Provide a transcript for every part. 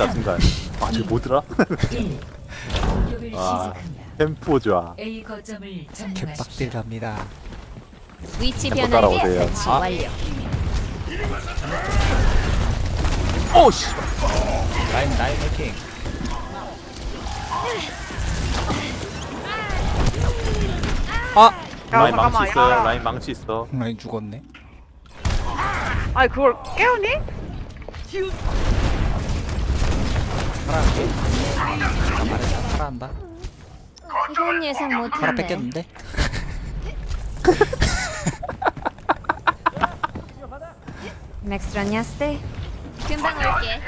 놀랬다 순간 아저 뭐더라? 1. 공격을 아. 템포 좋아 A 거점을 점령하십시오. 개빡딜 갑니다. 위치 따라오세요. 설치 아. 완료. 오씨 라인 라인 해킹. 아야 라인 망치 있어요 야 라인 망치 있어 라인 죽었네. 아니 그걸 깨우니? 살아할게. 잘했다. 살아한다. 이건 예상 살아 못했네. 뺏겼는데. 맥스라냐스테 금방 올게.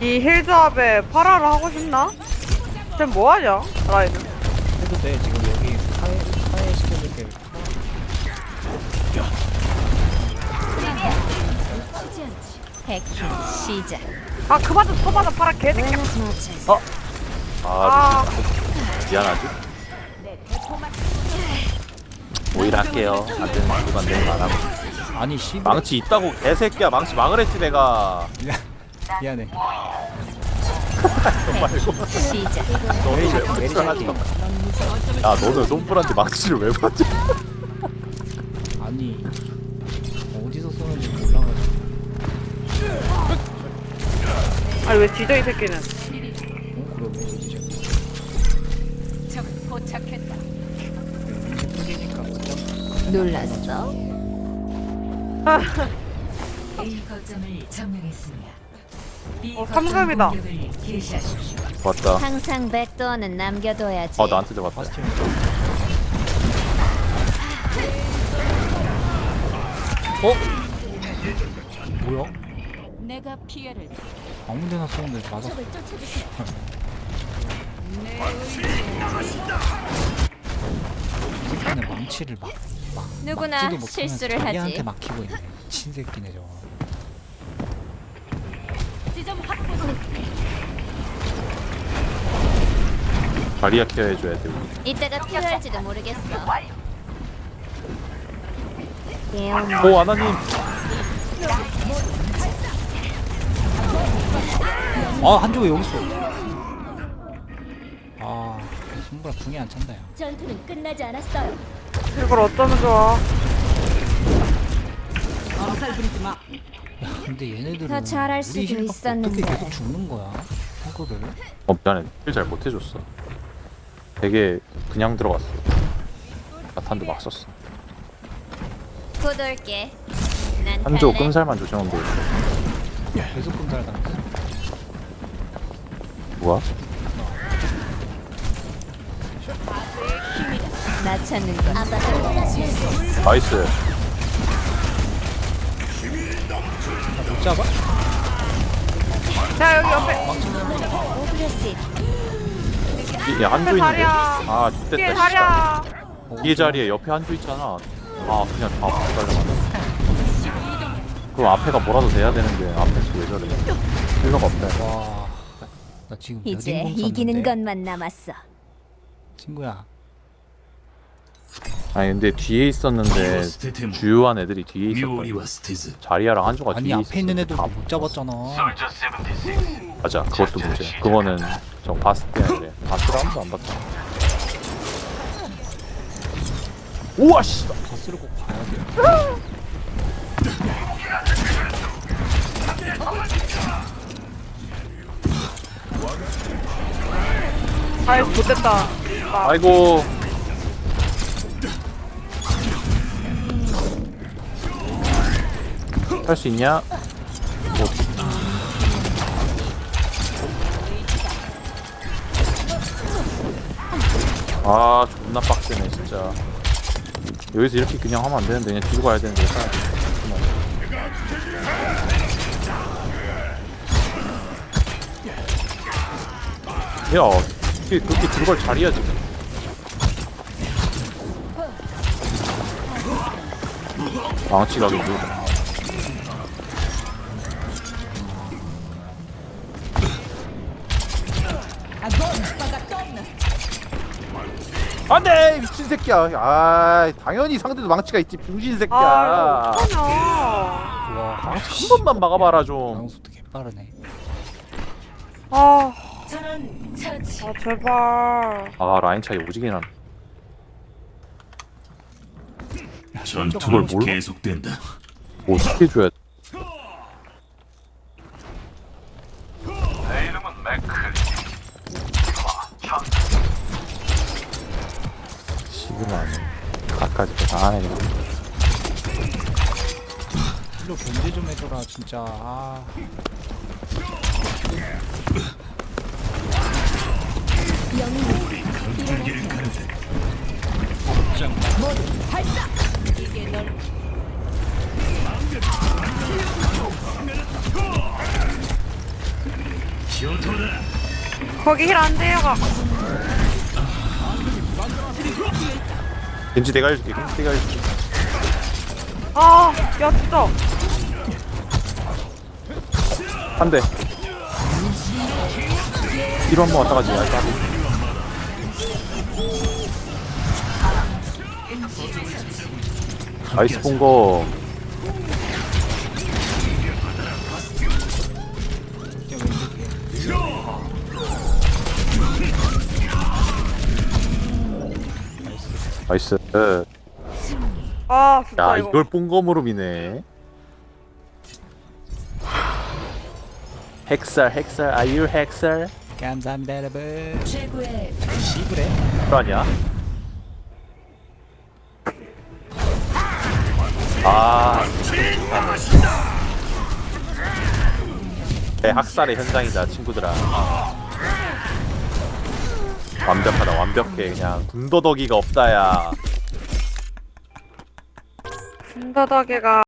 이힐 조합에 파라를 하고 싶나? 쟤 뭐하냐 라인은 해도 돼. 지금 여기 사회 사회 시켜줄게. 해킹 시작. 아 그만 좀 쳐봐라 파라 개새끼 Buenas noches. 아아 미안하지 오히려 할게요 안 되는 말도 안 되는 거안 하고 아니 씨. 망치 있다고 개새끼야 망치 막으랬지 내가 미안. 미안해. 시작. 너는 왜 망치를 하지 할게. 야 너는 손불한테 망치를 왜 받지? 아니 아니 왜 뒤져 이 새끼는 어왜 이러지? 적 포착했다. 음식 풀리니까 놀랐어? A 거점을 점령했습니다. B 어, 거점 삼감이다. 공격을 개시하십시오. 맞다 항상 백도어는 남겨둬야지. 어 나한테 바스티온. 어? 뭐야? 내가 피해를 아무데나 쏘는데 맞았어. 적을 쫓아주세요. 새끼는 망치를 막, 막 누구나 막지도 실수를 자기한테 하지. 막히고 있네. 미친 새끼네 저거. 지점 확보. 다리야 케어 해줘야 돼 우리 이따가 필요할지도 모르겠어. 예언. 오 아나님 아 한조가 여기 있어. 아 승부라 궁이 안 찬다 야. 전투는 끝나지 않았어요. 이걸 어쩌면 좋아 야 근데 얘네들은 더 잘할 우리 힐밖에 있었는데. 어떻게 계속 죽는 거야? 어 미안해 힐잘 못해줬어 되게 그냥 들어갔어 나탄도 막 썼어 곧 올게. 난 한조 갈래. 끔살만 조심하면 돼 계속 금살 당했어. 뭐야? 나 찾는 나이스. 못 잡아? 야 여기 옆에. 이- 야 한조 있는데? 자리야. 아 뒤에 좋됐다 씨발 뒤에 자리에 옆에 한조 있잖아. 아 그냥 다 달려가네. 그럼 앞에가 뭐라도 돼야 되는데 앞에서 왜 저래? 필요가 없다. 와. 나 지금 몇 이제 인공 이기는 썼는데? 것만 남았어. 친구야. 아니 근데 뒤에 있었는데 주요한 애들이 뒤에 妙理 있었거든 は捨てず 자리야랑 한조가 아니 뒤에 앞에 있는 있었는데 애들 다 못 잡았잖아. 맞아 그것도 문제야 그거는 저 봤을 때 그래 봤을 아무도 안 봤잖아 우와 씨 바스를 꼭 봐야 돼. 아이 못됐다 아이고 할수 있냐? 오. 아 존나 빡세네 진짜 여기서 이렇게 그냥 하면 안 되는데 그냥 뒤로 가야 되는데 아, 야 어떻게 그렇게 들어갈 자리야 지금 망치 가기 힘들다 안돼 미친 새끼야. 아 당연히 상대도 망치가 있지 병신 새끼야. 아 이거 어떡하냐 와. 한 번만 막아봐라 좀. 방수도 개 빠르네. 아, 전원 처치. 아 제발. 아 라인 차이 오지게 난 전투는 몰라? 계속된다. 뭐 어떻게 해줘야 돼 지금 안 해. 아까 전에 당하네 그냥 일로 견제 좀 해줘라 진짜 아 거기 힐안 돼요. 가. 겐지 내가 해줄게 겐지 내가 해줄게 아, 야 진짜. 한대 뒤로 한번 왔다 가지 야 까비 나이스 본거 나이스. 아, 진짜 야 이거. 이걸 본검으로 미네. 핵살 핵살. 아유 핵살? 감사합니다 여러분. 최고의 시그래 그거 아니야? 아 네, 학살의 현장이다 친구들아. 완벽하다 완벽해. 그냥 군더더기가 없다야. 군더더기가